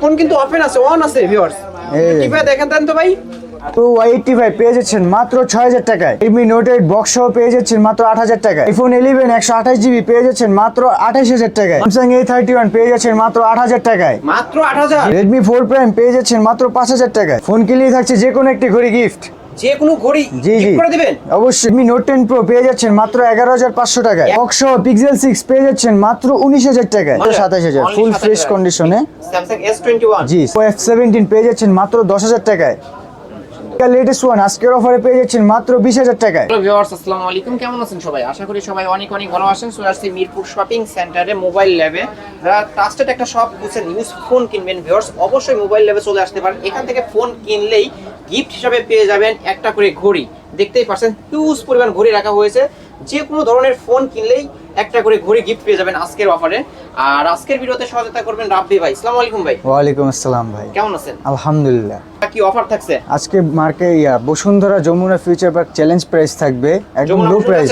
Phone কিন্তু often আছে on আছে ভিউয়ার্স। কীভাবে দেখেন দেন তো ভাই? ওয়াই এইটটি ফাইভ পেয়ে যাচ্ছেন মাত্র ছয় হাজার টাকায়। রেডমি নোট এইট বক্স সহ পেয়ে যাচ্ছেন মাত্র আট হাজার টাকায়। আইফোন ইলেভেন একশো আঠাশ জিবি পেয়ে যাচ্ছেন মাত্র আঠাশ হাজার টাকায়। স্যামসাং এ থার্টি ওয়ান পেয়ে যাচ্ছেন মাত্র আট হাজার টাকায়। মাত্র আট হাজার? রেডমি ফোর প্রাইম পেয়ে যাচ্ছেন মাত্র পাঁচ হাজার টাকায়। ফোন কিনলেই থাকছে যে কোনো একটি ঘড়ি গিফট যে কোনো ঘড়ি জি জি। করে দিবেন? অবশ্যই। মি নোট টেন প্রো পেয়ে যাচ্ছেন মাত্র এগারো হাজার পাঁচশো টাকায়। সহ পিক্সেল সিক্স পেয়ে যাচ্ছেন মাত্র উনিশ হাজার টাকায়। সাতাশ হাজার। ফুল ফ্রেশ কন্ডিশনে Samsung S twenty one G F seventeen পেয়ে যাচ্ছেন মাত্র দশ হাজার টাকায়। লেটেস্ট ওয়ান আজকের অফারে পেয়ে যাচ্ছেন মাত্র বিশ হাজার টাকায়। ভিউয়ার্স আসসালামু আলাইকুম। কেমন আছেন সবাই? আশা করি সবাই অনেক অনেক ভালো আছেন। চলে আসছি মিরপুর শপিং সেন্টারে মোবাইল ল্যাবে যারা ট্রাস্টেড একটা শপ বুঝছেন ইউজ ফোন কিনবেন ভিউয়ার্স অবশ্যই মোবাইল ল্যাবে চলে আসতে পারেন। এখান থেকে ফোন কিনলেই গিফট হিসাবে পেয়ে যাবেন একটা করে ঘড়ি। দেখতেই পাচ্ছেন হিউজ পরিমাণ ঘড়ি রাখা হয়েছে। যে কোনো ধরনের ফোন কিনলেই একটা করে ঘড়ি গিফট পেয়ে যাবেন আজকের অফারে আর আজকের ভিডিওতে সহায়তা করবেন রাব্বি ভাই। আসসালামু আলাইকুম ভাই। ওয়ালাইকুম আসসালাম ভাই। কেমন আছেন? আলহামদুলিল্লাহ। কি অফার থাকছে? আজকে মার্কে ইয়া Bashundhara Jamuna future park challenge price থাকবে। একদম লো প্রাইস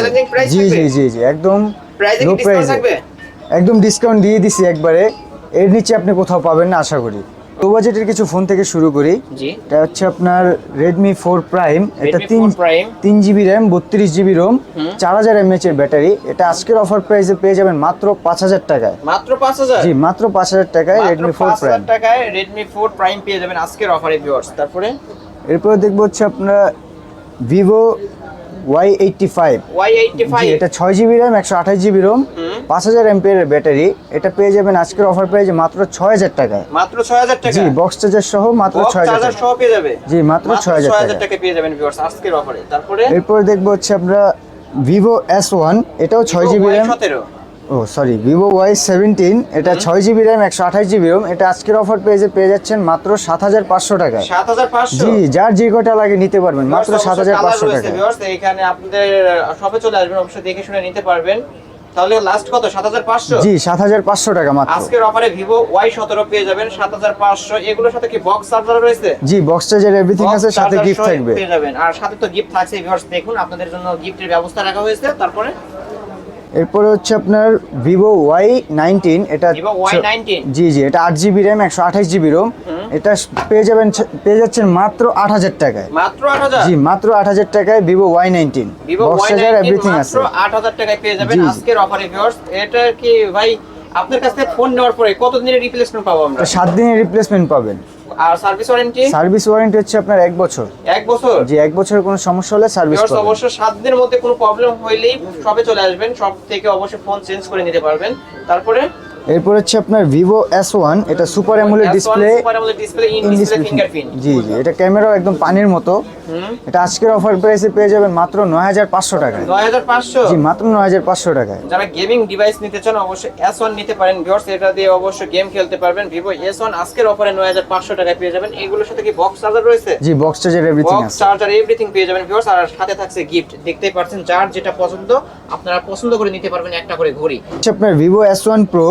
জি জি জি জি একদম প্রাইসে লো থাকবে? একদম ডিসকাউন্ট দিয়ে দিছি একবারে। এর নিচে আপনি কোথাও পাবেন না আশা করি। লো বাজেটের কিছু ফোন থেকে শুরু করি। জি। এটা হচ্ছে আপনার রেডমি ফোর প্রাইম এটা Redmi তিন 4 তিন জিবি র্যাম বত্রিশ জিবি রোম চার হাজার এমএচ এর ব্যাটারি এটা আজকের অফার প্রাইসে পেয়ে যাবেন মাত্র পাঁচ হাজার টাকায়। মাত্র পাঁচ হাজার? জি মাত্র পাঁচ হাজার টাকায় রেডমি ফোর প্রাইম টাকায় রেডমি ফোর প্রাইম পেয়ে যাবেন আজকের অফারে ভিউয়ার্স তারপরে? এরপরে দেখব হচ্ছে আপনার Vivo Y eighty five Y eighty five এটা ছয় জিবি র্যাম একশো আঠাশ জিবি রোম পাঁচ হাজার এমপিয়ার ব্যাটারি। এটা পেয়ে যাবেন আজকের অফার প্রাইসে মাত্র ছয় হাজার টাকায়। মাত্র ছয় হাজার টাকা? জি বক্স চার্জার সহ মাত্র ছয় হাজার টাকা। সহ পেয়ে যাবে? জি, মাত্র ছয় হাজার টাকা। টাকা পেয়ে যাবেন ভিউয়ার্স আজকের অফারে তারপরে? এরপরে দেখব হচ্ছে আমরা ভিভো এস ওয়ান এটাও ছয় জিবি র্যাম ও সরি ভিভো ওয়াই সেভেন্টিন এটা ছয় জিবি র্যাম একশো আঠাশ জিবি রোম এটা আজকের অফার পেয়ে পেয়ে যাচ্ছেন মাত্র সাত হাজার পাঁচশো পাঁচশো? জি যার যে কটা লাগে নিতে পারবেন মাত্র সাত হাজার পাঁচশো টাকা এখানে আপনাদের শপে চলে আসবেন অবশ্যই দেখে শুনে নিতে পারবেন। তাহলে লাস্ট কত? সাত হাজার পাঁচশো? জি সাত হাজার পাঁচশো টাকা মাত্র। আজকের অফারে ভিভো ওয়াই সতেরো পেয়ে যাবেন সাত হাজার পাঁচশো। এগুলোর সাথে কি বক্স চার্জার রয়েছে? জি বক্স চার্জার এভরিথিং আছে সাথে গিফট থাকবে। পেয়ে যাবেন। আর সাথে তো গিফট থাকছে ভিউয়ার্স দেখুন আপনাদের জন্য গিফটের ব্যবস্থা রাখা হয়েছে। তারপরে এরপরে হচ্ছে আপনার ভিভো ওয়াই নাইনটিন এটা জি জি এটা আট জিবি র্যাম একশো আঠাশ জিবি রোম। এটা পেয়ে যাবেন পেয়ে যাচ্ছেন মাত্র আট হাজার টাকায়। মাত্র জি মাত্র আট হাজার টাকায় Vivo Y nineteen. Vivo box charger everything আছে। আট হাজার টাকায় পেয়ে যাবেন আজকের অফারে ভিউয়ার্স এটা কি ভাই আপনার কাছ থেকে ফোন নেওয়ার পরে কত দিনের রিপ্লেসমেন্ট পাবো আমরা? এটা সাত দিনের রিপ্লেসমেন্ট পাবেন। আর সার্ভিস ওয়ারেন্টি সার্ভিস ওয়ারেন্টি হচ্ছে আপনার এক বছর। এক বছর? জি এক বছরের কোনো সমস্যা হলে সার্ভিস পাবেন। অবশ্য সাত দিনের মধ্যে কোনো প্রবলেম হইলেই সবে চলে আসবেন। সব থেকে অবশ্যই ফোন চেঞ্জ করে নিতে পারবেন। তারপরে এরপর হচ্ছে আপনার ভিভো এস ওয়ান এটা super AMOLED display display in display জি জি এটা ক্যামেরাও একদম পানির মতো। এটা আজকের অফার প্রাইসে পেয়ে যাবেন মাত্র নয় হাজার পাঁচশো টাকায়। নয় হাজার পাঁচশো? জি মাত্র নয় হাজার পাঁচশো টাকায়। যারা গেমিং ডিভাইস নিতে চান অবশ্যই এস ওয়ান নিতে পারেন। ভিউয়ার্স এটা দিয়ে অবশ্যই গেম খেলতে পারবেন। ভিভো এস ওয়ান আজকের অফারে নয় হাজার পাঁচশো টাকায় পেয়ে যাবেন। এগুলোর সাথে কি বক্স চার্জার রয়েছে? জি box charger everything box charger everything পেয়ে যাবেন ভিউয়ার্স আর সাথে থাকছে গিফট দেখতেই পাচ্ছেন যার যেটা পছন্দ আপনারা পছন্দ করে নিতে পারবেন একটা করে ঘড়ি। আপনার ভিভো এস ওয়ান প্রো।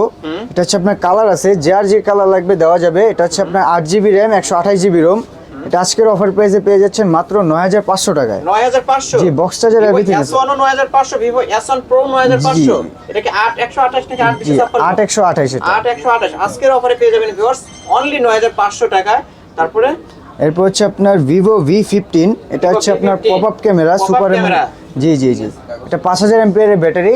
এটা হচ্ছে আপনার কালার আছে যে আর যে কালার লাগবে দেওয়া যাবে। এটা হচ্ছে আপনার আট জিবি র্যাম একশো আঠাশ জিবি রোম এটা আজকের অফার প্রাইসে পেয়ে যাচ্ছেন মাত্র নয় হাজার পাঁচশো টাকায়। নয় হাজার পাঁচশো? জি, বক্স চার্জার এভরিথিং আছে। ওয়ানও নয় হাজার পাঁচশো ভিভো এসওয়ান প্রো নয় হাজার পাঁচশো। এটা কি আট একশো আঠাশ থেকে আট বিশ ছাপ্পান্ন? আট একশো আঠাশ এটা। আট একশো আঠাশ। আজকের অফারে পেয়ে যাবেন ভিউয়ার্স অনলি নয় হাজার পাঁচশো টাকায়। তারপরে এরপর হচ্ছে আপনার ভিভো ভি ফিফটিন এটা হচ্ছে আপনার পপ আপ ক্যামেরা সুপার। জি জি জি। এটা পাঁচ হাজার এমপিয়ারের ব্যাটারি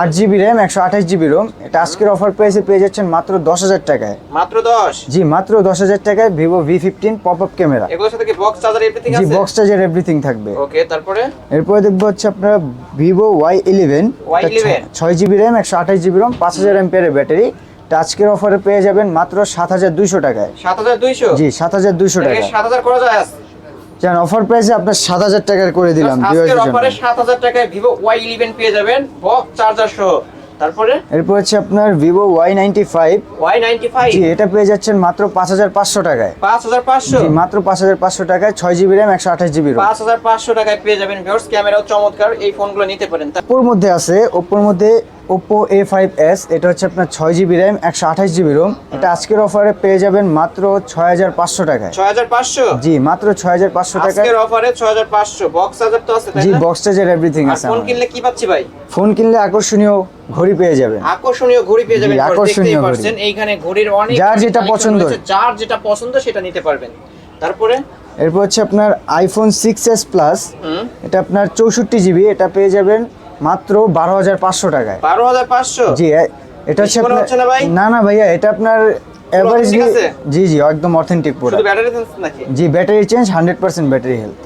আট জিবি র্যাম একশো আঠাশ জিবি রোম এটা আজকের অফার প্রাইসে পেয়ে যাচ্ছেন মাত্র দশ হাজার টাকায়। মাত্র দশ? জি মাত্র দশ হাজার টাকায় Vivo V fifteen pop up camera এগুলোর সাথে কি বক্স চার্জার এভরিথিং জি বক্স চার্জার এভরিথিং থাকবে। ওকে তারপরে? এরপরে দেখব হচ্ছে আপনার ভিভো ওয়াই ইলেভেন Y11 ছয় জিবি র্যাম একশো আঠাশ জিবি রোম পাঁচ হাজার এমপিয়ারের ব্যাটারি এটা আজকের অফারে পেয়ে যাবেন মাত্র সাত হাজার দুইশো টাকায়। সাত হাজার দুইশো? জি সাত হাজার দুইশো টাকা সাত হাজার করা যায় জান অফার প্রাইসে আপনার সাত হাজার টাকার করে দিলাম আজকের। অফারে সাত হাজার টাকায় ভিভো ওয়াই ইলেভেন পেয়ে যাবেন বক্স চার্জার সহ। তারপরে? এরপর হচ্ছে আপনার Vivo Y ninety five Y ninety five জি এটা পেয়ে যাচ্ছেন মাত্র পাঁচ হাজার পাঁচশো টাকায়। পাঁচ হাজার পাঁচশো? মাত্র পাঁচ হাজার পাঁচশো টাকায় ছয় জিবি র্যাম একশো আঠাশ জিবি পাঁচ হাজার পাঁচশো টাকায় পেয়ে যাবেন ভিউয়ার্স ক্যামেরাও চমৎকার এই ফোনগুলো নিতে পারেন। তা- ওপোর মধ্যে আছে ওপোর মধ্যে ওপো এ ফাইভ এস এটা হচ্ছে আপনার ছয় জিবি র্যাম একশো আঠাশ জিবি রোম এটা আজকের অফারে পেয়ে যাবেন মাত্র ছয় হাজার পাঁচশো টাকায়। ছয় হাজার পাঁচশো? জি মাত্র ছয় হাজার পাঁচশো টাকায়। অফারে ছয় হাজার পাঁচশো। বক্স চার্জার তো আছে জি? বক্স চার্জার এভরিথিং আছে ফোন কিনলে কি পাচ্ছি ভাই? ফোন কিনলে আকর্ষণীয় ঘড়ি পেয়ে যাবেন। আকর্ষণীয় ঘড়ি পেয়ে যাবেন আকর্ষণীয়। পারছেন। এইখানে ঘড়ির অনেক যার যেটা পছন্দ। যার যেটা পছন্দ সেটা নিতে পারবেন। তারপরে? এরপর হচ্ছে আপনার আইফোন সিক্স এস প্লাস এটা আপনার চৌষট্টি জিবি এটা পেয়ে যাবেন মাত্র বারো হাজার পাঁচশো টাকায়। বারো হাজার পাঁচশো? জি এটা হচ্ছে না না ভাইয়া এটা আপনার? জি জি একদম অথেন্টিক পুরো। ব্যাটারি চেঞ্জ নাকি? জি battery change hundred percent battery health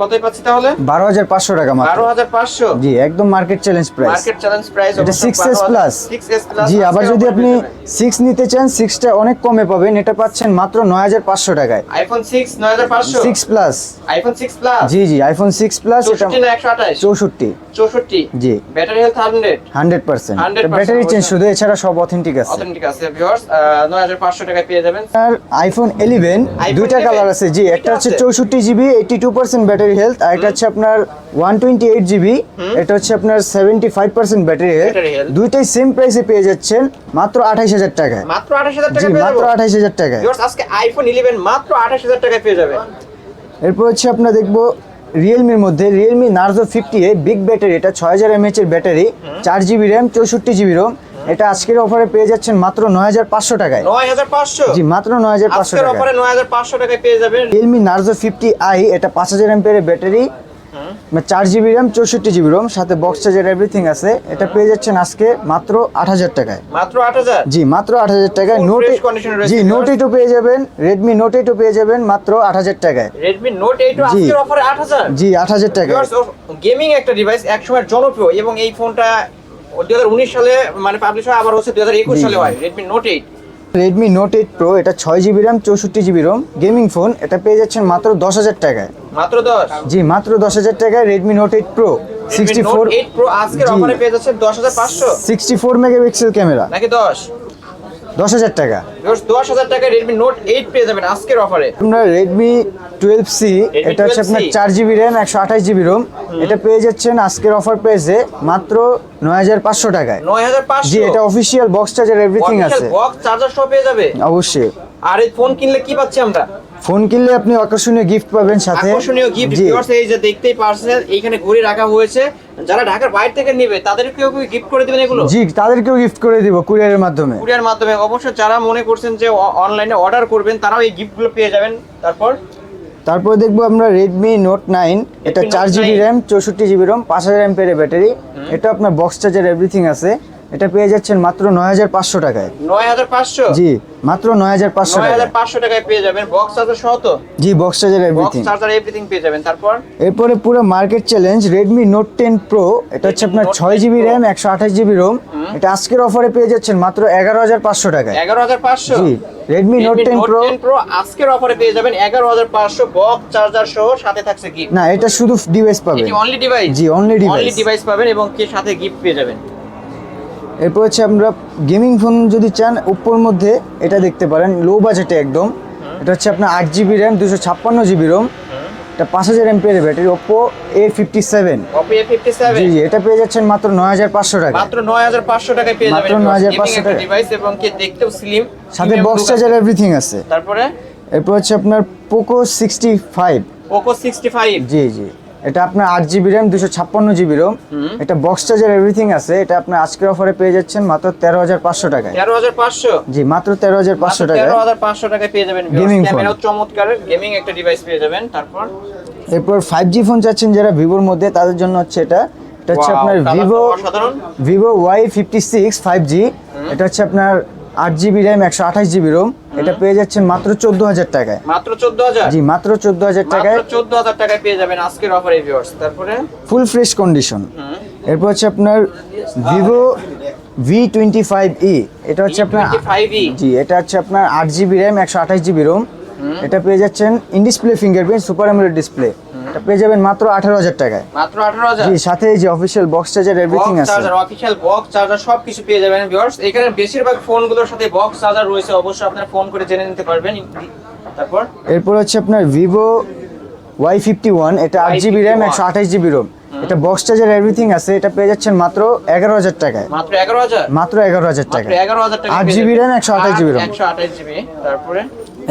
কতই পাচ্ছি তাহলে? বারো হাজার পাঁচশো টাকা মাত্র। বারো হাজার পাঁচশো? জি একদম market challenge price market challenge price এটা six S plus six S plus জি আবার যদি আপনি সিক্স নিতে চান সিক্সটা অনেক কমে পাবেন। এটা পাচ্ছেন মাত্র নয় হাজার পাঁচশো টাকায়। আইফোন সিক্স নয় হাজার পাঁচশো? Six plus iPhone six plus জি জি আইফোন সিক্স প্লাস এটা চৌষট্টি না একশো আঠাশ? চৌষট্টি। চৌষট্টি। জি। Battery health hundred hundred percent 100% battery change শুধু এছাড়া সব অথেন্টিক আছে। অথেন্টিক আছে ভিউয়ার্স নয় হাজার পাঁচশো টাকায় পেয়ে যাবেন। আর আইফোন ইলেভেন iPhone দুইটা কালার আছে। জি একটা হচ্ছে আছে? চৌষট্টি GB eighty two percent battery health আর একটা হচ্ছে আপনার ওয়ান টোয়েন্টি এইট জিবি এটা হচ্ছে আপনার seventy five percent battery health দুইটাই সেম প্রাইসে পেয়ে যাচ্ছেন মাত্র আঠাইশ হাজার টাকায়। মাত্র আঠাশ হাজার টাকা মাত্র যাব। আঠাইশ হাজার টাকায়। আজকে আইফোন ইলেভেন মাত্র আঠাশ হাজার টাকায় পেয়ে যাবেন এরপর হচ্ছে আপনার দেখব রিয়েলমির মধ্যে। Realme Narzo fifty A big battery এটা ছয় হাজার এমএচ এর ব্যাটারি চার জিবি র্যাম চৌষট্টি জিবি রোম এটা আজকের অফারে পেয়ে যাচ্ছেন মাত্র নয় হাজার পাঁচশো টাকায়। নয় হাজার পাঁচশো? জি মাত্র নয় হাজার পাঁচশো অফারে নয় হাজার পাঁচশো টাকায় পেয়ে যাবেন। রিয়েলমি নার্জো ফিফটি আই এটা পাঁচ হাজার এমপের ব্যাটারি চার জিবি র্যাম চৌষট্টি জিবি রোম সাথে বক্স চার্জার এভরিথিং আছে। এটা পেয়ে যাচ্ছেন আজকে মাত্র আট হাজার টাকায়। মাত্র আট হাজার? জি মাত্র আট হাজার টাকায়। নোট জি। নোট এইটও পেয়ে যাবেন। রেডমি নোট এইটও পেয়ে যাবেন মাত্র আট হাজার টাকায়। রেডমি নোট এইট জি। অফারে আট হাজার। জি আট হাজার টাকায়। গেমিং একটা ডিভাইস এক সময় জনপ্রিয় এবং এই ফোনটা দুই হাজার উনিশ সালে মানে পাবলিশ হয় আবার হচ্ছে দুই হাজার একুশ সালে হয় Redmi note eight Redmi note eight pro এটা ছয় জিবি র্যাম চৌষট্টি জিবি রোম গেমিং ফোন এটা পেয়ে যাচ্ছেন মাত্র দশ হাজার টাকায়। মাত্র দশ? জি মাত্র দশ হাজার টাকায় Redmi note eight pro sixty four eight pro আজকের অফারে পেয়ে যাচ্ছে দশ হাজার পাঁচশো। সিক্সটি ফোর মেগাপিক্সেল ক্যামেরা নাকি দশ? দশ হাজার টাকা। দশ হাজার টাকায় রেডমি নোট এইট পেয়ে যাবেন আজকের অফারে আপনার রেডমি টুয়েলভ সি এটা হচ্ছে আপনার চার জিবি র্যাম একশো আঠাশ জিবি রোম এটা পেয়ে যাচ্ছেন আজকের অফার পেয়েছে মাত্র নয় হাজার পাঁচশো টাকায়। নয় হাজার পাঁচশো। জি এটা অফিসিয়াল বক্স চার্জার এভরিথিং আছে। বক্স চার্জার সহ পেয়ে যাবে। অবশ্যই। আর এই ফোন কিনলে কি পাচ্ছি আমরা? ফোন কিনলে আপনি আকর্ষণীয় গিফট পাবেন সাথে। আকর্ষণীয় গিফট এই যে দেখতেই পারছেন এইখানে ঘড়ি রাখা হয়েছে। যারা ঢাকার বাইরে থেকে নেবে তাদেরকেও কি গিফট করে দিবেন এগুলো? জি তাদেরকেও গিফট করে দিব কুরিয়ারের মাধ্যমে। কুরিয়ার মাধ্যমে। অবশ্য যারা মনে করছেন যে অনলাইনে অর্ডার করবেন তারাও এই গিফটগুলো পেয়ে যাবেন। তারপর? তারপর দেখব আমরা রেডমি নোট নাইন এটা চার জিবি র্যাম চৌষট্টি জিবি র্যাম পাঁচ হাজার এমপের ব্যাটারি এটা আপনার বক্স চার্জার এভরিথিং আছে। এটা পেয়ে যাচ্ছেন মাত্র নয় হাজার পাঁচশো টাকায়। নয় হাজার পাঁচশো? জি মাত্র নয় হাজার পাঁচশো নয় হাজার পাঁচশো টাকায় পেয়ে যাবেন। বক্স চার্জার সহ তো? জি box charger everything charger everything পেয়ে যাবেন। তারপর? এরপরে পুরো market challenge Redmi note ten pro এটা হচ্ছে আপনার ছয় 10 জিবি। র্যাম একশো আঠাশ জিবি রোম এটা আজকের অফারে পেয়ে যাচ্ছেন মাত্র এগারো হাজার পাঁচশো টাকায়। এগারো হাজার পাঁচশো? জি Redmi note ten pro pro আজকের অফারে পেয়ে যাবেন এগারো হাজার পাঁচশো বক্স চার্জার সহ সাথে থাকছে গিফট না এটা শুধু ডিভাইস পাবেন। অনলি ডিভাইস জি, only device। অনলি ডিভাইস পাবেন এবং কি সাথে গিফট পেয়ে যাবেন। এরপর হচ্ছে আমরা গেমিং ফোন যদি চান ওপ্পোর মধ্যে এটা দেখতে পারেন লো বাজেটে একদম। এটা হচ্ছে আপনার আট জিবি র্যাম দুশো ছাপ্পান্ন জিবি রোম এটা পাঁচ হাজার ampere battery Oppo A fifty seven জি জি এটা পেয়ে যাচ্ছেন মাত্র নয় হাজার পাঁচশো টাকা মাত্র নয় হাজার পাঁচশো টাকায় পেয়ে মাত্র নয় হাজার পাঁচশো টাকা। ডিভাইস এবং কি দেখতেও স্লিম সাথে বক্স চার্জার এভরিথিং আছে। তারপরে? এরপর হচ্ছে আপনার Poco sixty five Poco sixty five জি জি। এটা আপনার আট জিবি র্যাম দুশো ছাপ্পান্ন জিবি রোম এটা বক্স চার্জার এভরিথিং আছে। এটা আপনার আজকের অফারে পেয়ে যাচ্ছেন মাত্র তেরো হাজার পাঁচশো টাকায়। তেরো হাজার পাঁচশো? জি মাত্র তেরো হাজার পাঁচশো টাকা তেরো হাজার পাঁচশো টাকায় পেয়ে যাবেন phone। ক্যামেরাও চমৎকার গেমিং একটা ডিভাইস পেয়ে যাবেন। তারপর? এরপর ফাইভ জি ফোন চাচ্ছেন যারা ভিভোর মধ্যে তাদের জন্য হচ্ছে এটা। এটা হচ্ছে আপনার Vivo Vivo Y fifty six five G এটা হচ্ছে আপনার আট জিবি র্যাম একশো আঠাশ জিবি রোম। এটা পেয়ে যাচ্ছেন মাত্র চোদ্দ হাজার টাকায়। মাত্র চোদ্দ হাজার? জি মাত্র চোদ্দ হাজার টাকায়। চোদ্দ হাজার টাকায় পেয়ে যাবেন আজকের অফারে ভিউয়ার্স তারপরে? ফুল ফ্রেশ কন্ডিশন এরপর হচ্ছে আপনার Vivo V twenty five E এটা হচ্ছে আপনার জি এটা হচ্ছে আপনার আট জিবি র্যাম একশো আঠাশ জিবি রোম। এটা পেয়ে যাচ্ছেন in display fingerprint super AMOLED display এটা পেয়ে যাবেন মাত্র আঠারো হাজার টাকায়। মাত্র আঠারো হাজার? জি সাথে এই যে অফিসিয়াল বক্স চার্জার এভরিথিং আছে। চার্জার অফিসিয়াল বক্স চার্জার সবকিছু পেয়ে যাবেন ভিউয়ার্স এখানে বেশিরভাগ ফোনগুলোর সাথে বক্স চার্জার রয়েছে অবশ্যই আপনারা ফোন করে জেনে নিতে পারবেন। তারপর? এরপর হচ্ছে আপনার ভিভো ওয়াই ফিফটি ওয়ান এটা আট জিবি র্যাম একশো আঠাশ জিবি রোম এটা বক্স চার্জার এভরিথিং আছে। এটা পেয়ে যাচ্ছেন মাত্র এগারো হাজার টাকায়। মাত্র এগারো হাজার? মাত্র এগারো হাজার টাকা এগারো হাজার টাকা আট জিবি র্যাম একশো আঠাশ জিবি র্যাম একশো আঠাশ জিবি তারপরে?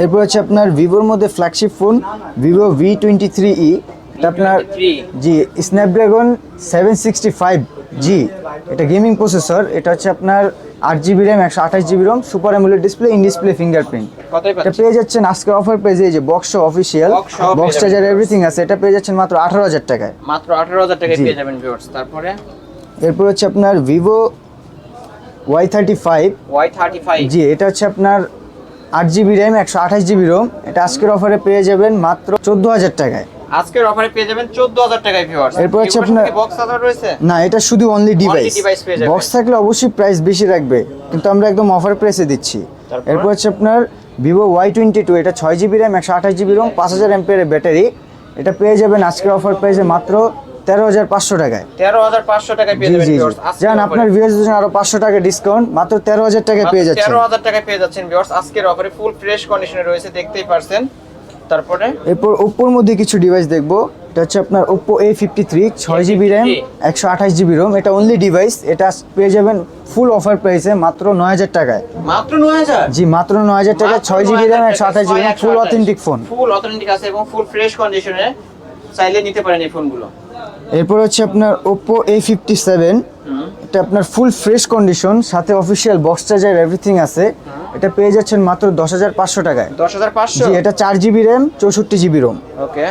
এরপর হচ্ছে আপনার ভিভোর মধ্যে flagship phone Vivo V twenty three E এটা আপনার জি Snapdragon seven sixty five G এটা গেমিং প্রসেসর এটা হচ্ছে আপনার আট জিবি র্যাম একশো আঠাশ GB ROM super AMOLED display in display fingerprint এটা পেয়ে যাচ্ছেন আজকে অফার পেজে যে box official box charger everything আছে এটা পেয়ে যাচ্ছেন মাত্র আঠারো হাজার টাকায়। মাত্র আঠারো হাজার টাকায় পেয়ে যাবেন ভিউয়ার্স তারপরে? এরপর হচ্ছে আপনার Vivo Y thirty five Y thirty five জি এটা হচ্ছে আপনার আট জিবি র্যাম একশো আঠাশ জিবি রোম এটা আজকের অফারে পেয়ে যাবেন মাত্র চোদ্দ হাজার টাকায়। আজকের অফারে পেয়ে যাবেন টাকায় ভিউয়ার্স এরপর হচ্ছে আপনার- বক্স আধার রয়েছে? না এটা শুধু অনলি ডিভাইস। বক্স থাকলে অবশ্যই প্রাইস বেশি রাখবে। কিন্তু আমরা একদম অফার প্রাইসে দিচ্ছি। এরপর হচ্ছে আপনার ভিভো ওয়াই টোয়েন্টি টু এটা ছয় জিবি র্যাম একশো আঠাশ জিবি রোম পাঁচ হাজার এমপিয়ারের ব্যাটারি এটা পেয়ে যাবেন আজকের অফার প্রাইসে মাত্র তেরো হাজার পাঁচশো টাকায়। তেরো হাজার পাঁচশো টাকায় পেয়ে যাবেন যান আপনার ভিউয়ার্স জন্য আরও পাঁচশো টাকা ডিসকাউন্ট মাত্র তেরো হাজার টাকায় পেয়ে যাচ্ছেন। তেরো হাজার টাকায় পেয়ে যাচ্ছেন ভিউয়ার্স আজকের অফারে ফুল ফ্রেশ কন্ডিশনে রয়েছে দেখতেই পারছেন। তারপরে? এরপর ওপ্পোর মধ্যে কিছু ডিভাইস দেখব। এটা হচ্ছে আপনার ওপ্পো এ ফিফটি থ্রি ছয় জিবি র্যাম একশো আঠাশ জিবি রোম এটা অনলি ডিভাইস এটা পেয়ে যাবেন ফুল অফার প্রাইসে মাত্র নয় হাজার টাকায়। মাত্র নয় হাজার? জি মাত্র নয় হাজার টাকা ছয় জিবি র্যাম একশো আঠাশ GB full authentic phone full authentic আছে এবং ফুল ফ্রেশ কন্ডিশনে চাইলে নিতে পারেন এই ফোনগুলো এরপর হচ্ছে আপনার ওপ্পো এ ফিফটি সেভেন এটা আপনার ফুল ফ্রেশ কন্ডিশন সাথে অফিসিয়াল বক্স চার্জার এভরিথিং আছে। এটা পেয়ে যাচ্ছেন মাত্র দশ হাজার পাঁচশো টাকায়। দশ হাজার পাঁচশো? এটা চার জিবি র্যাম চৌষট্টি জিবি রোম ওকে।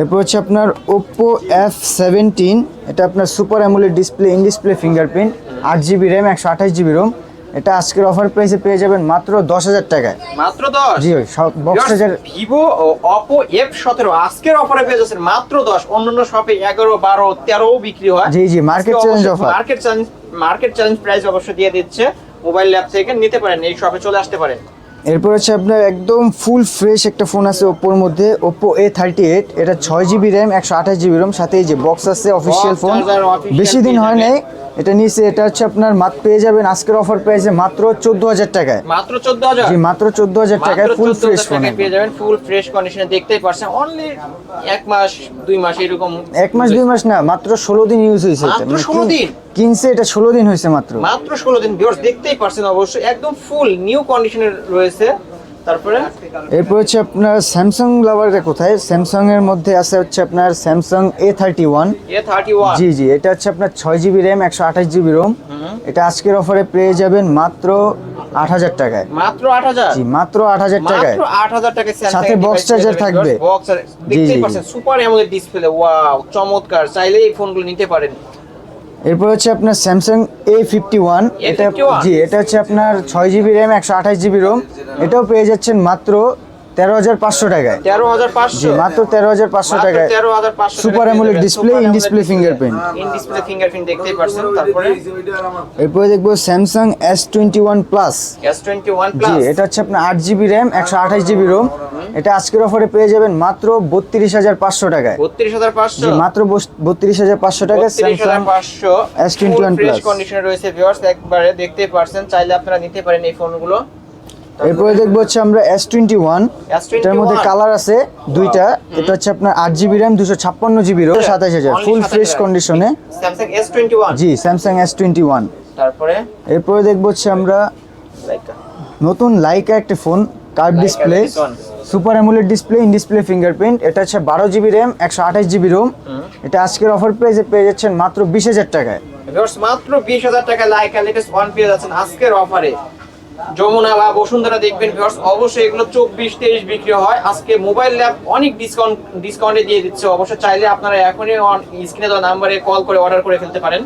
এরপর হচ্ছে আপনার ওপ্পো এফ সেভেন্টিন এটা আপনার super AMOLED display in display fingerprint আট জিবি র্যাম একশো আঠাশ জিবি রোম এটা আজকের অফার প্রাইসে পেয়ে যাবেন মাত্র দশ হাজার টাকায়। মাত্র দশ? জি ওই সব box charger Vivo Oppo F সতেরো আজকের অফারে পেয়ে যাচ্ছেন মাত্র দশ। অন্যান্য শপে এগারো বারো তেরো বিক্রি হয়। জি, জি, market challenge offer market challenge market challenge price অবশ্য দিয়ে দিচ্ছে। মোবাইল ল্যাব থেকে নিতে পারেন এই শপে চলে আসতে পারেন। এরপর হচ্ছে আপনার একদম ফুল ফ্রেশ একটা ফোন আছে ওপ্পোর মধ্যে ওপ্পো এ থার্টি এইট এটা ছয় জিবি র্যাম একশো আঠাশ জিবি র্যাম সাথে এই যে বক্স আছে অফিসিয়াল ফোন বেশি দিন হয় নাই এটা নিচে এটা হচ্ছে আপনার মাত পেয়ে যাবেন আজকের অফার পেয়েছে মাত্র চোদ্দ হাজার টাকায়। মাত্র চোদ্দ হাজার? জি মাত্র চোদ্দ হাজার টাকায় ফুল ফ্রেশ ফোন পেয়ে যাবেন ফুল ফ্রেশ কন্ডিশনে দেখতেই পারছেন। অনলি এক মাস দুই মাস এরকম এক মাস দুই মাস না মাত্র ষোলো দিন ইউজ হয়েছে মানে 16 কিন- দিন? কিনছে এটা ষোলো দিন হয়েছে মাত্র। মাত্র ষোলো দিন ভিউয়ার্স দেখতেই পারছেন অবশ্যই। একদম ফুল নিউ কন্ডিশনে রয়েছে। তারপরে? এরপর হচ্ছে আপনার স্যামসাং লাভারটা কোথায়? স্যামসাং এর মধ্যে আছে হচ্ছে আপনার স্যামসাং এ থার্টি ওয়ান জি জি এটা হচ্ছে আপনার ছয় জিবি র্যাম একশো আঠাশ জিবি রোম এটা আজকের অফারে পেয়ে যাবেন মাত্র আট হাজার টাকায়। মাত্র আট হাজার? জি মাত্র আট হাজার টাকায়। আট হাজার টাকা সাথে থাকবে। বক্স জি, পাচ্ছেন সুপার অ্যামোলেড ডিসপ্লে ওয়াও চমৎকার। চাইলে এই ফোনগুলো নিতে পারেন। এরপর হচ্ছে আপনার স্যামসাং এ ফিফটি ওয়ান এটা জি এটা হচ্ছে আপনার ছয় জিবি র্যাম একশো আঠাশ জিবি রোম এটাও পেয়ে যাচ্ছেন মাত্র তেরো হাজার পাঁচশো টাকায়। তেরো হাজার পাঁচশো। মাত্র তেরো হাজার পাঁচশো টাকায়। তেরো হাজার পাঁচশো super AMOLED display in display fingerprint in display fingerprint দেখতেই পারছেন তারপরে? এরপরে দেখব Samsung S twenty one plus S twenty one জি প্লাস এটা হচ্ছে আপনার আট জিবি র্যাম একশো আঠাশ জিবি রোম এটা আজকের অফারে পেয়ে যাবেন মাত্র বত্রিশ হাজার পাঁচশো টাকায়। বত্রিশ হাজার পাঁচশো। জি মাত্র বত্রিশ হাজার পাঁচশো টাকায় স্যামসাং পাঁচশো। S21 fresh Plus। কন্ডিশনে রয়েছে ভিউয়ার্স একবারে দেখতেই পারছেন চাইলে আপনারা নিতে পারেন এই ফোনগুলো এরপরে দেখব হচ্ছে আমরা এস টোয়েন্টি ওয়ান S21 এটার মধ্যে কালার আছে দুইটা। এটা হচ্ছে আপনার আট জিবি র্যাম দুশো ছাপ্পান্ন জিবি রোম সাতাশ হাজার। ফুল ফ্রেশ কন্ডিশনে জি স্যামসাং এস টোয়েন্টি ওয়ান তারপরে? এরপরে দেখব হচ্ছে আমরা নতুন লাইকা একটা phone curve display super AMOLED display in display fingerprint এটা হচ্ছে বারো জিবি র্যাম একশো আঠাশ জিবি রোম এটা আজকের অফার প্রাইসে পেয়ে যাচ্ছেন মাত্র বিশ হাজার টাকায়। ভিউয়ার্স মাত্র বিশ হাজার টাকা লাইকা লেটেস্ট ওয়ান পেয়ে যাচ্ছেন আজকের অফারে যমুনা বা বসুন্ধরা দেখবেন ভিউয়ার্স অবশ্যই এগুলো চব্বিশ তেইশ বিক্রি হয়। আজকে মোবাইল ল্যাব অনেক ডিসকাউন্ট ডিসকাউন্টে দিয়ে দিচ্ছে। অবশ্য চাইলে আপনারা এখনই স্ক্রিনে দেওয়া নাম্বারে কল করে অর্ডার করে ফেলতে পারেন।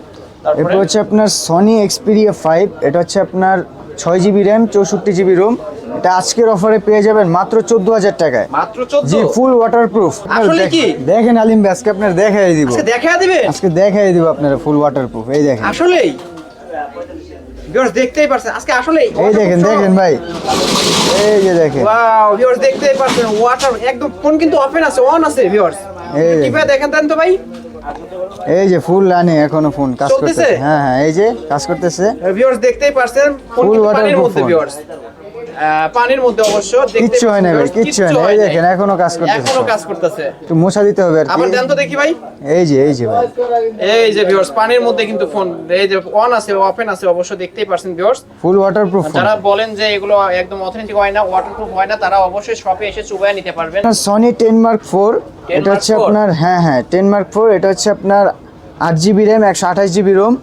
এরপর হচ্ছে আপনার সনি এক্সপিরিয়া ফাইভ এটা হচ্ছে আপনার ছয় জিবি র্যাম চৌষট্টি জিবি রোম এটা আজকের অফারে পেয়ে যাবেন মাত্র চোদ্দ হাজার টাকায়। মাত্র জি ফুল ওয়াটার প্রুফ দেখেন আলিম ভাই, আজকে আপনার দেখাই দিব। আজকে দেখা দিবেন? আজকে দেখাই দিব আপনার ফুল ওয়াটার প্রুফ এই দেখেন। আসলেই? ভিউয়ার্স দেখতেই পারছেন। আজকে আসলেই এই দেখেন দেখেন ভাই। এই যে দেখেন। ওয়াও ভিউয়ার্স দেখতেই পারছেন। ওয়াটার একদম ফোন কিন্তু ওপেন আছে অন আছে ভিউয়ার্স এই। কীভাবে দেখেন দেন তো ভাই? এই যে ফুল রানে এখনও ফোন কাজ করতেছে। হ্যাঁ হ্যাঁ এই যে কাজ করতেছে। ভিউয়ার্স দেখতেই পারছেন কিন্তু পানির মধ্যে ভিউয়ার্স পানির মধ্যে অবশ্য কিচ্ছু হয় না ভাই, কিচ্ছু হয় না। এই দেখেন, এখনও কাজ করতেছে এখনও কাজ করতেছে। দিতে হবে আর আবার দেন তো দেখি ভাই। এই যে এই যে ভাই। এই যে ভিউয়ার্স পানির মধ্যে কিন্তু ফোন এই যে অন আছে ওপেন আছে অবশ্য দেখতেই পারছেন ভিউয়ার্স ফুল ওয়াটারপ্রুফ যারা বলেন যে এগুলো একদম অথেন্টিক হয় না ওয়াটারপ্রুফ হয় না তারা অবশ্যই শপে এসে চুবায় নিতে পারবেন। সনি টেন মার্ক ফোর এটা হচ্ছে আপনার হ্যাঁ হ্যাঁ টেন মার্ক ফোর এটা হচ্ছে আপনার আট জিবি র্যাম একশো আঠাশ জিবি রোম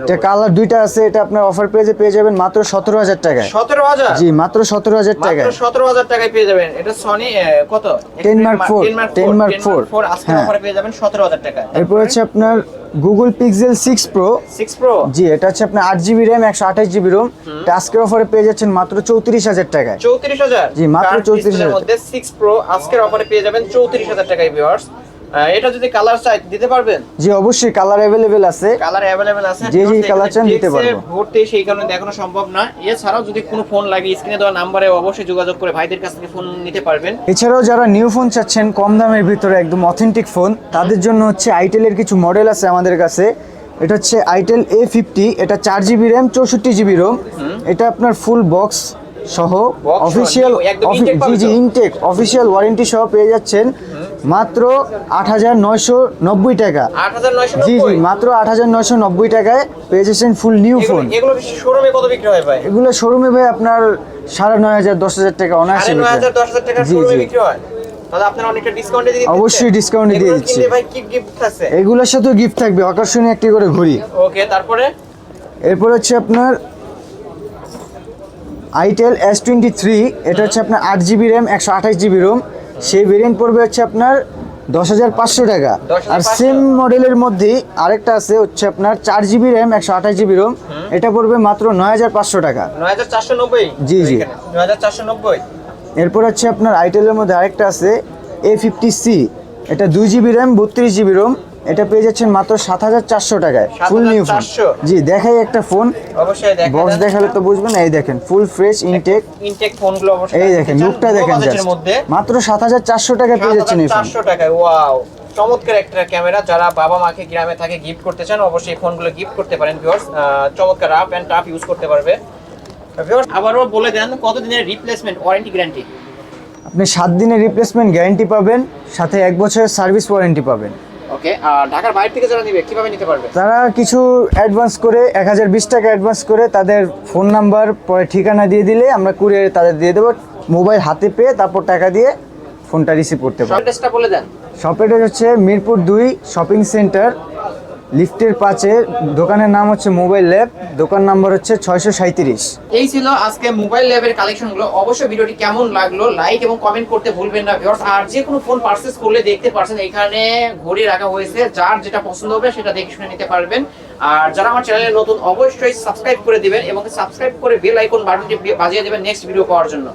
এটা কালার দুইটা আছে এটা আপনার অফার প্রাইসে পেয়ে যাবেন মাত্র সতেরো হাজার টাকায়। সতেরো হাজার? জি মাত্র সতেরো হাজার টাকায়। সতেরো হাজার টাকায় পেয়ে যাবেন। এটা সনি কত? 10 Mark 4, 10 Mark 4 আজকের হ্যাঁ। পেয়ে যাবেন সতেরো হাজার টাকা এরপর হচ্ছে আপনার Google Pixel six pro six pro জি এটা হচ্ছে আপনার আট জিবি র্যাম একশো আঠাশ জিবি রোম আজকের অফারে পেয়ে যাচ্ছেন মাত্র চৌত্রিশ হাজার টাকায়। চৌত্রিশ হাজার? জি, মাত্র 34,000 মধ্যে সিক্স প্রো আজকের অফারে পেয়ে যাবেন চৌত্রিশ হাজার টাকায় ভিউয়ার্স এটা যদি কালার চাই দিতে পারবেন? জি অবশ্যই কালার অ্যাভেলেবেল আছে। কালার অ্যাভেলেবেল আছে। যে যে colour চান দিতে পারব। ভর্তি সেই কারণে দেখানো সম্ভব না এছাড়াও যদি কোনো ফোন লাগে স্ক্রিনে দেওয়া নাম্বারে অবশ্যই যোগাযোগ করে ভাইদের কাছ থেকে ফোন নিতে পারবেন। এছাড়াও যারা নিউ ফোন চাচ্ছেন কম দামের ভিতরে একদম অথেন্টিক ফোন তাদের জন্য হচ্ছে আইটেলের কিছু মডেল আছে আমাদের কাছে। এটা হচ্ছে আইটেল এ ফিফটি এটা চার জিবি র্যাম চৌষট্টি জিবি রোম এটা আপনার ফুল বক্স সহ অফিসিয়াল জি ইনটেক অফিসিয়াল ওয়ারেন্টি সহ পেয়ে যাচ্ছেন। মাত্র আট হাজার নয়শো নব্বই টাকা। জি জি মাত্র আট হাজার নয়শো নব্বই টাকায় পেয়ে যাচ্ছেন ফুল নিউ ফোন এগুলো শোরুমে কত বিক্রি হয় ভাই? এগুলো শোরুমে ভাই আপনার সাড়ে নয় হাজার দশ হাজার টাকা অনায়াসে জি, জি। অনেকটা ডিসকাউন্টে দিয়ে? অবশ্যই দিচ্ছি। এগুলোর সাথেও গিফট থাকবে। আকর্ষণীয় একটি করে ঘড়ি। ওকে তারপরে? এরপর হচ্ছে আপনার আইটেল এস টোয়েন্টি থ্রি এটা হচ্ছে আপনার আট জিবি র্যাম একশো আঠাশ জিবি রোম সেই ভেরিয়েন্ট পড়বে হচ্ছে আপনার দশ হাজার পাঁচশো টাকা। আর সেম মডেলের মধ্যে আরেকটা আছে হচ্ছে আপনার চার জিবি র্যাম একশো আঠাশ জিবি রোম এটা পড়বে মাত্র নয় হাজার পাঁচশো টাকা। নয় হাজার চারশো নব্বই। জি, জি। নয় হাজার চারশো নব্বই। এরপর হচ্ছে আপনার আইটেলের মধ্যে আরেকটা আছে এ ফিফটি সি এটা দুই জিবি র্যাম বত্রিশ জিবি রোম এটা পেয়ে যাচ্ছেন মাত্র সাত হাজার চারশো টাকায় ফুল নিউ ফোন জি দেখাই একটা ফোন বক্স দেখালে তো বুঝবেন এই দেখেন ফুল ফ্রেশ ইনটেক ইনটেক ফোনগুলো এই দেখেন লুকটা দেখেন মাত্র সাত হাজার চারশো টাকায় পেয়ে যাচ্ছেন এই ফোন টাকায় ওয়াও চমৎকার একটা ক্যামেরা যারা বাবা মাকে গ্রামে থাকে গিফট করতে চান অবশ্যই ফোনগুলো গিফট করতে পারেন ভিউয়ার্স চমৎকার রাফ এন্ড টাফ ইউজ করতে পারবে। ভিউয়ার্স আবারও বলে দেন কত দিনের রিপ্লেসমেন্ট ওয়ারেন্টি গ্যারান্টি আপনি সাত দিনের রিপ্লেসমেন্ট গ্যারান্টি পাবেন সাথে এক বছরের সার্ভিস ওয়ারেন্টি পাবেন। ওকে আর ঢাকার বাইরে থেকে যারা নিবে কীভাবে নিতে পারবে? তারা কিছু অ্যাডভান্স করে এক হাজার বিশ টাকা অ্যাডভান্স করে তাদের ফোন নাম্বার পরে ঠিকানা দিয়ে দিলে আমরা কুরিয়ারে তাদের দিয়ে দেবো। মোবাইল হাতে পেয়ে তারপর টাকা দিয়ে ফোনটা রিসিভ করতে পারবে। অ্যাড্রেসটা বলে দেন। শপের হচ্ছে মিরপুর দুই শপিং সেন্টার লিফটের পাশে দোকানের নাম হচ্ছে মোবাইল ল্যাব, দোকান নাম্বার হচ্ছে ছয়শো সাঁত্রিশ এই ছিল আজকে মোবাইল ল্যাবের কালেকশনগুলো অবশ্যই ভিডিওটি কেমন লাগল লাইক এবং কমেন্ট করতে ভুলবেন না ভিউয়ার্স আর যে কোনো ফোন পারচেজ করলে দেখতে পারছেন এখানে ঘড়ি রাখা হয়েছে। যার যেটা পছন্দ হবে, সেটা দেখে শুনে নিতে পারবেন। আর যারা আমার চ্যানেলে নতুন, অবশ্যই সাবস্ক্রাইব করে দিবেন এবং সাবস্ক্রাইব করে বেল আইকন বাটনটি বাজিয়ে দিবেন নেক্সট ভিডিও পাওয়ার জন্য।